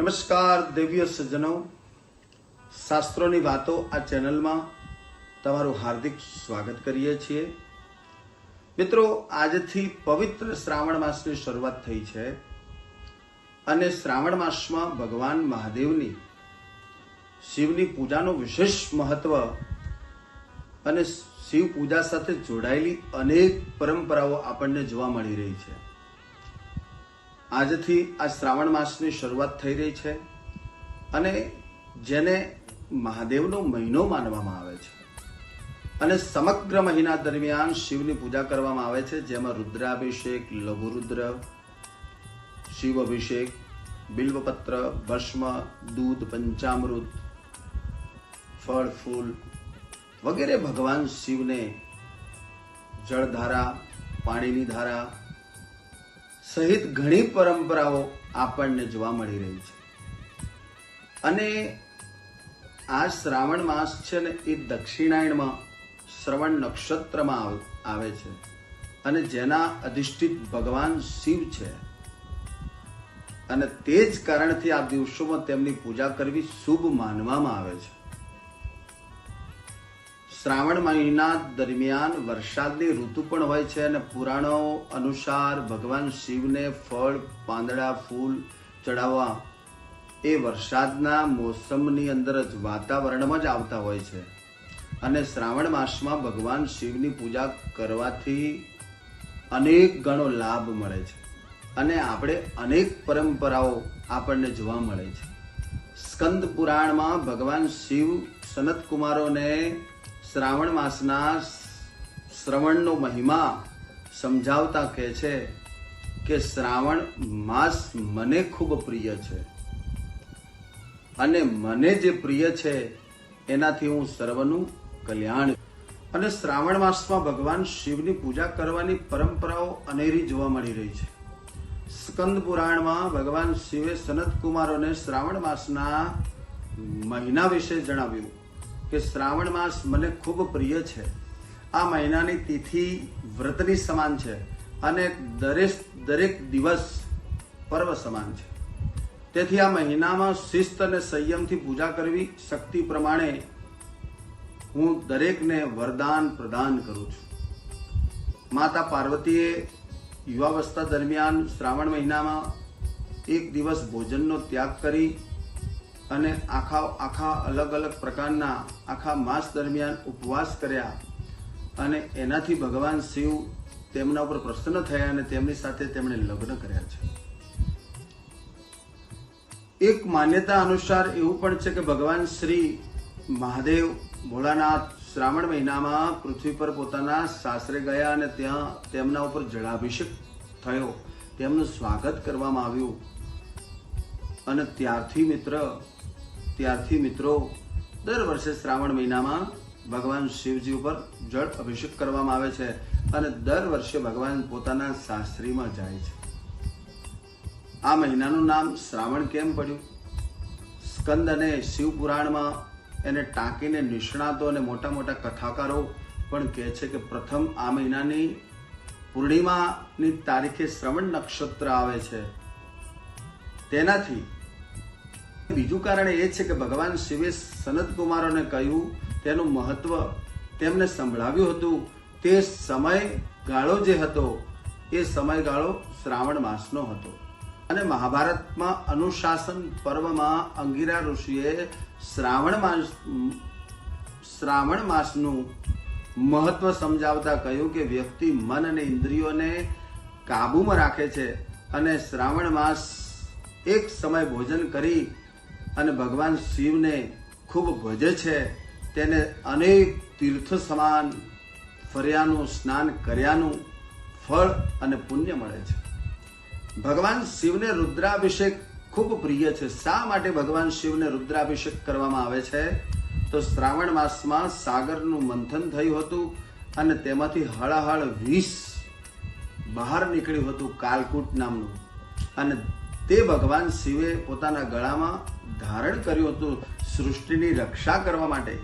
નમસ્કાર દિવ્ય સજ્જનો. શાસ્ત્રોની વાતો આ ચેનલમાં તમારું હાર્દિક સ્વાગત કરીએ છીએ. મિત્રો, આજથી પવિત્ર શ્રાવણ માસની શરૂઆત થઈ છે અને શ્રાવણ માસમાં ભગવાન મહાદેવની શિવની પૂજાનું વિશેષ મહત્વ અને શિવ પૂજા સાથે જોડાયેલી અનેક પરંપરાઓ આપણને જોવા મળી રહી છે. આજથી આ શ્રાવણ માસની શરૂઆત થઈ રહી છે અને જેને મહાદેવનો મહિનો માનવામાં આવે છે અને સમગ્ર મહિના દરમિયાન શિવની પૂજા કરવામાં આવે છે, જેમાં રુદ્રાભિષેક, લઘુરુદ્ર શિવ અભિષેક બિલ્વપત્ર, ભસ્મ, દૂધ, પંચામૃત, ફળ, ફૂલ વગેરે ભગવાન શિવને જળધારા, પાણીની ધારા સહિત ઘણી પરંપરાઓ આપણને જોવા મળી રહી છે. અને આ શ્રાવણ માસ છે ને એ દક્ષિણાયણમાં શ્રવણ નક્ષત્રમાં આવ- છે. અને જેના અધિષ્ઠિત ભગવાન શિવ છે. અને તે જ કારણથી આ દિવસોમાં તેમની પૂજા કરવી શુભ માનવામાં આવે છે. શ્રાવણ મહિના દરમિયાન વરસાદની ઋતુ પણ હોય છે અને પુરાણો અનુસાર ભગવાન શિવને ફળ, પાંદડા, ફૂલ ચડાવવા એ વરસાદના મોસમની અંદર જ વાતાવરણમાં જ આવતા હોય છે. અને શ્રાવણ માસમાં ભગવાન શિવની પૂજા કરવાથી અનેક ગણો લાભ મળે છે અને આપણે અનેક પરંપરાઓ આપણને જોવા મળે છે. સ્કંદ પુરાણમાં ભગવાન શિવ સનત કુમારોને શ્રાવણ માસના શ્રવણનો મહિમા સમજાવતા કહે છે કે શ્રાવણ માસ મને ખૂબ પ્રિય છે. અને મને જે પ્રિય છે, એનાથી હું સર્વનું કલ્યાણ અને શ્રાવણ માસમાં ભગવાન શિવની પૂજા કરવાની પરંપરાઓ અનેરી જોવા મળી રહી છે. સ્કંદ પુરાણમાં ભગવાન શિવે સનત કુમારોને શ્રાવણ માસના મહિના વિશે જણાવ્યું. કે શ્રાવણ માસ મને ખૂબ પ્રિય છે. આ મહિનાની તિથિ વ્રતની સમાન છે અને દરેક દરેક દિવસ પર્વ સમાન છે. તેથી આ મહિનામાં શિસ્ત અને સંયમથી પૂજા કરવી શક્તિ પ્રમાણે હું દરેકને વરદાન પ્રદાન કરું છું. માતા પાર્વતીએ યુવાવસ્થા દરમિયાન શ્રાવણ મહિનામાં એક દિવસ ભોજનનો ત્યાગ કરી અને આખા આખા અલગ અલગ પ્રકારના આખા માસ દરમિયાન ઉપવાસ કર્યા અને એનાથી ભગવાન શિવ તેમના ઉપર પ્રસન્ન થયા અને તેમની સાથે તેમણે લગ્ન કર્યા છે. એક માન્યતા અનુસાર એવું પણ છે કે ભગવાન શ્રી મહાદેવ ભોળાનાથ શ્રાવણ મહિનામાં પૃથ્વી પર પોતાના સાસરે ગયા અને ત્યાં તેમના ઉપર જળાભિષેક થયો. તેમનું સ્વાગત કરવામાં આવ્યું. અને ત્યારથી મિત્ર ત્યારથી મિત્રો, દર વર્ષે શ્રાવણ મહિનામાં ભગવાન શિવજી ઉપર જળ અભિષેક કરવામાં આવે છે અને દર વર્ષે ભગવાન પોતાના સાસરીમાં જાય છે. આ મહિનાનું નામ શ્રાવણ કેમ પડ્યું? સ્કંદ અને શિવ પુરાણમાં એને ટાંકીને નિષ્ણાતો અને મોટા મોટા કથાકારો પણ કહે છે કે પ્રથમ આ મહિનાની પૂર્ણિમાની તારીખે શ્રવણ નક્ષત્ર આવે છે. તેનાથી બીજું કારણ એ છે કે ભગવાન શિવે સનત કુમારોને કહ્યું, તેનું મહત્વ તેમને સંભળાવ્યું હતું. તે સમય ગાળો જે હતો, એ સમયગાળો શ્રાવણ માસનો હતો. અને મહાભારતમાં અનુશાસન પર્વમાં અંગીરા ઋષિએ શ્રાવણ માસ, શ્રાવણ માસનું મહત્વ સમજાવતા કહ્યું કે વ્યક્તિ મન અને ઇન્દ્રિયોને કાબૂમાં રાખે છે અને શ્રાવણ માસ એક સમય ભોજન કરી અને ભગવાન શિવને ખૂબ ભજે છે, તેને અનેક તીર્થ સમાન ફર્યાનું, સ્નાન કર્યાનું ફળ અને પુણ્ય મળે છે. ભગવાન શિવને રુદ્રાભિષેક ખૂબ પ્રિય છે. શા માટે ભગવાન શિવને રુદ્રાભિષેક કરવામાં આવે છે? તો શ્રાવણ માસમાં સાગરનું મંથન થયું હતું અને તેમાંથી હળાહળ વીસ બહાર નીકળ્યું હતું કાલકૂટ નામનું. અને તે ભગવાન શિવે પોતાના ગળામાં ધારણ કર્યું હતું સૃષ્ટિની રક્ષા કરવા માટે.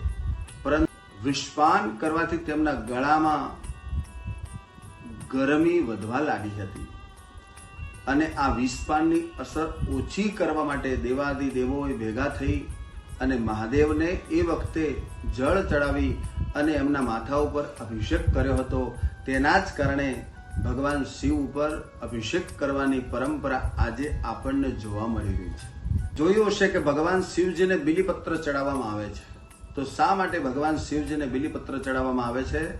પરંતુ વિષપાન કરવાથી તેમના ગળામાં ગરમી વધવા લાગી હતી. અને આ વિષપાનની અસર ઓછી કરવા માટે દેવાદિ દેવોએ ભેગા થઈ અને મહાદેવને એ વખતે જળ ચડાવી અને એમના માથા ઉપર અભિષેક કર્યો હતો. તેના જ કારણે ભગવાન શિવ ઉપર અભિષેક કરવાની પરંપરા આજે આપણને જોવા મળી રહી છે. જોયું હશે કે ભગવાન શિવજીને બિલીપત્ર ચડાવવામાં આવે છે. તો શા માટે ભગવાન શિવજીને બિલીપત્ર ચડાવવામાં આવે છે?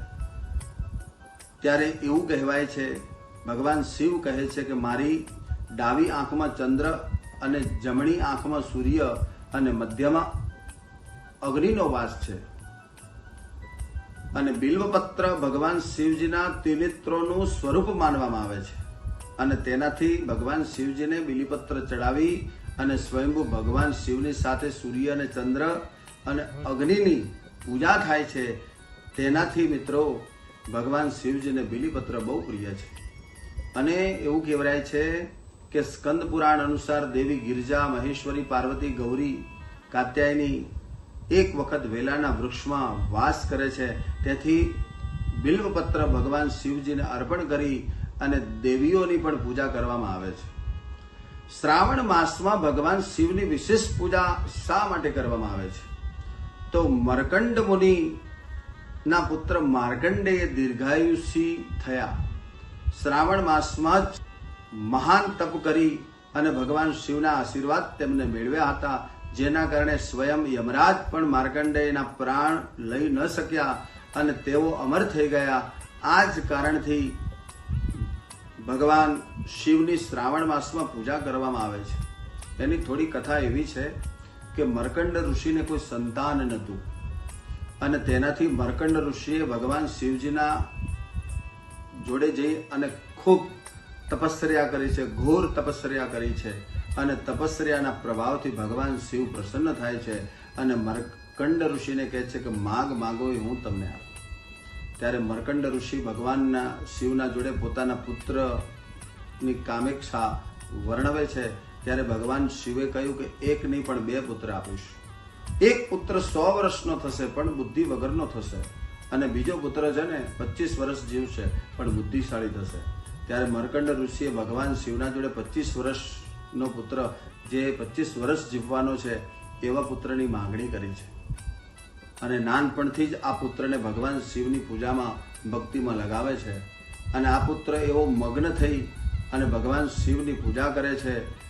ત્યારે એવું કહેવાય છે, ભગવાન શિવ કહે છે કે મારી ડાબી આંખમાં ચંદ્ર અને જમણી આંખમાં સૂર્ય અને મધ્યમાં અગ્નિનો વાસ છે. અને બિલ્વપત્ર ભગવાન શિવજીના ત્રિનેત્રોનું સ્વરૂપ માનવામાં આવે છે. અને તેનાથી ભગવાન શિવજીને બિલીપત્ર ચડાવી અને સ્વયંભુ ભગવાન શિવની સાથે સૂર્ય અને ચંદ્ર અને અગ્નિની પૂજા થાય છે. તેનાથી મિત્રો, ભગવાન શિવજીને બિલીપત્ર બહુ પ્રિય છે. અને એવું કહેવાય છે કે સ્કંદ પુરાણ અનુસાર દેવી ગિરજા, મહેશ્વરી, પાર્વતી, ગૌરી, કાત્યાયની એક વખત વેલાના વૃક્ષમાં વાસ કરે છે. તેથી બિલ્વપત્ર ભગવાન શિવજીને અર્પણ કરી અને દેવીઓની પણ પૂજા કરવામાં આવે છે. શ્રાવણ માસમાં ભગવાન શિવની વિશેષ પૂજા શા માટે કરવામાં આવે છે? તો મર્કંડ મુનિ ના પુત્ર માર્કંડેય દીર્ઘાયુષી થયા. શ્રાવણ માસમાં જ મહાન તપ કરી અને ભગવાન શિવના આશીર્વાદ તેમને મેળવ્યા હતા, જેના કારણે સ્વયં યમરાજ પણ માર્કંડેયના પ્રાણ લઈ ન શક્યા અને તેઓ અમર થઈ ગયા. આ જ કારણથી ભગવાન શિવની શ્રાવણ માસમાં પૂજા કરવામાં આવે છે. એની થોડી કથા એવી છે કે મર્કંડ ઋષિને કોઈ સંતાન નહોતું. અને તેનાથી મર્કંડ ઋષિએ ભગવાન શિવજીના જોડે જઈ અને ખૂબ તપસ્યા કરી છે, ઘોર તપસ્યા કરી છે. અને તપસ્યાના પ્રભાવથી ભગવાન શિવ પ્રસન્ન થાય છે અને મર્કંડ ઋષિને કહે છે કે માગ માગો એ હું તમને આપું. ત્યારે મર્કંડ ઋષિ ભગવાનના શિવના જોડે પોતાના પુત્રની કામેક્ષા વર્ણવે છે, ત્યારે ભગવાન શિવે કહ્યું કે એક નહીં પણ બે પુત્ર આપીશ. એક પુત્ર સો વર્ષનો થશે, પણ બુદ્ધિ વગરનો થશે. અને બીજો પુત્ર છે ને, પચીસ વર્ષ જીવશે, પણ બુદ્ધિશાળી થશે. ત્યારે મર્કંડ ઋષિએ ભગવાન શિવના જોડે પચીસ વર્ષનો પુત્ર, જે પચીસ વર્ષ જીવવાનો છે, એવા પુત્રની માંગણી કરી છે. અને નાનપણથી જ આ પુત્રને ભગવાન શિવની પૂજામાં ભક્તિમાં લગાવે છે. અને આ પુત્ર એવો મગ્ન થઈ અને ભગવાન શિવની પૂજા કરે છે.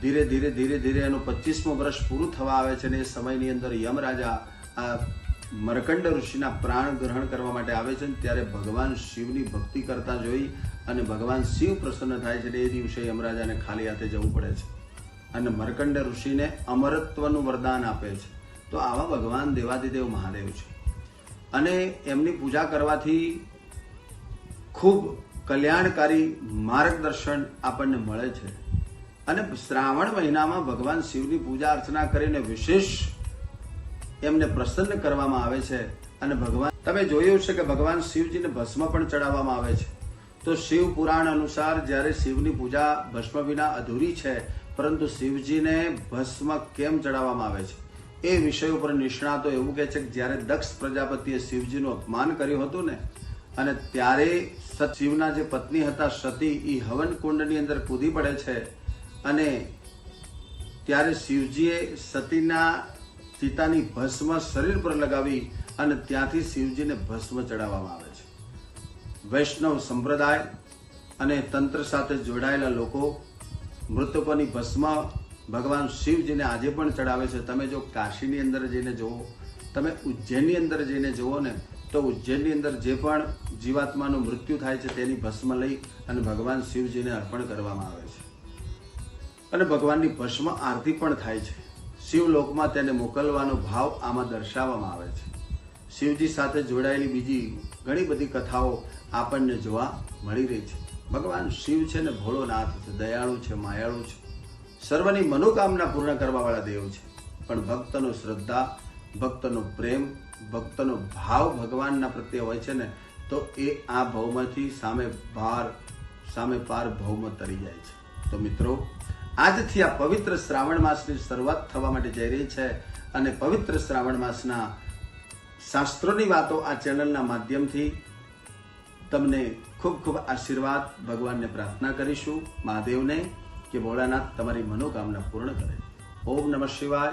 ધીરે ધીરે ધીરે ધીરે એનું પચીસમું વર્ષ પૂરું થવા આવે છે અને એ સમયની અંદર યમરાજા આ મરકંડ ઋષિના પ્રાણ ગ્રહણ કરવા માટે આવે છે ત્યારે ભગવાન શિવની ભક્તિ કરતા જોઈ અને ભગવાન શિવ પ્રસન્ન થાય છે એ દિવસે યમરાજાને ખાલી હાથે જવું પડે છે. અને મરકંડ ઋષિને અમરત્વનું વરદાન આપે છે. તો આવા ભગવાન દેવાદિદેવ મહાદેવ છે. અને એમની પૂજા કરવાથી ખૂબ કલ્યાણકારી માર્ગદર્શન આપણને મળે છે. અને શ્રાવણ મહિનામાં ભગવાન શિવની પૂજા અર્ચના કરીને વિશેષ એમને પ્રસન્ન કરવામાં આવે છે. અને ભગવાન, તમે જોયું છે કે ભગવાન શિવજીને ભસ્મ પણ ચડાવવામાં આવે છે. તો શિવ પુરાણ અનુસાર જ્યારે શિવની પૂજા ભસ્મ વિના અધૂરી છે, પરંતુ શિવજીને ભસ્મ કેમ ચડાવવામાં આવે છે? એ વિષય ઉપર નિષ્ણાતો એવું કહે છે કે જ્યારે દક્ષ પ્રજાપતિએ શિવજીનું અપમાન કર્યું હતું ને, અને ત્યારે શિવના જે પત્ની હતા સતી એ હવન કુંડની અંદર કૂદી પડે છે, અને ત્યારે શિવજીએ સતીના સીતાની ભસ્મ શરીર પર લગાવી અને ત્યાંથી શિવજીને ભસ્મ ચડાવવામાં આવે છે. વૈષ્ણવ સંપ્રદાય અને તંત્ર સાથે જોડાયેલા લોકો મૃતકોની ભસ્મ ભગવાન શિવજીને આજે પણ ચડાવે છે. તમે જો કાશીની અંદર જઈને જુઓ, તમે ઉજ્જૈનની અંદર જઈને જુઓ ને, તો ઉજ્જૈનની અંદર જે પણ જીવાત્માનું મૃત્યુ થાય છે તેની ભસ્મ લઈ અને ભગવાન શિવજીને અર્પણ કરવામાં આવે છે. અને ભગવાનની ભસ્મ આરતી પણ થાય છે. શિવલોકમાં તેને મોકલવાનો ભાવ આમાં દર્શાવવામાં આવે છે. શિવજી સાથે જોડાયેલી બીજી ઘણી બધી કથાઓ આપણને જોવા મળી રહી છે. ભગવાન શિવ છે ને ભોળોનાથ છે, દયાળુ છે, માયાળુ છે. સર્વની મનોકામના પૂર્ણ કરવાવાળા દેવ છે. પણ ભક્તનો શ્રદ્ધા, ભક્તનો પ્રેમ, ભક્તનો ભાવ ભગવાનના પ્રત્યે હોય છે ને, તો એ આ ભવમાંથી સામે ભાર, સામે પાર ભવમાં તરી જાય છે. તો મિત્રો, આજથી આ પવિત્ર શ્રાવણ માસની શરૂઆત થવા માટે જઈ રહી છે અને પવિત્ર શ્રાવણ માસના શાસ્ત્રોની વાતો આ ચેનલના માધ્યમથી તમને ખૂબ ખૂબ આશીર્વાદ, ભગવાનને પ્રાર્થના કરીશું, મહાદેવને કે ભોળાનાથ તમારી મનોકામના પૂર્ણ કરે. ઓમ નમઃ શિવાય.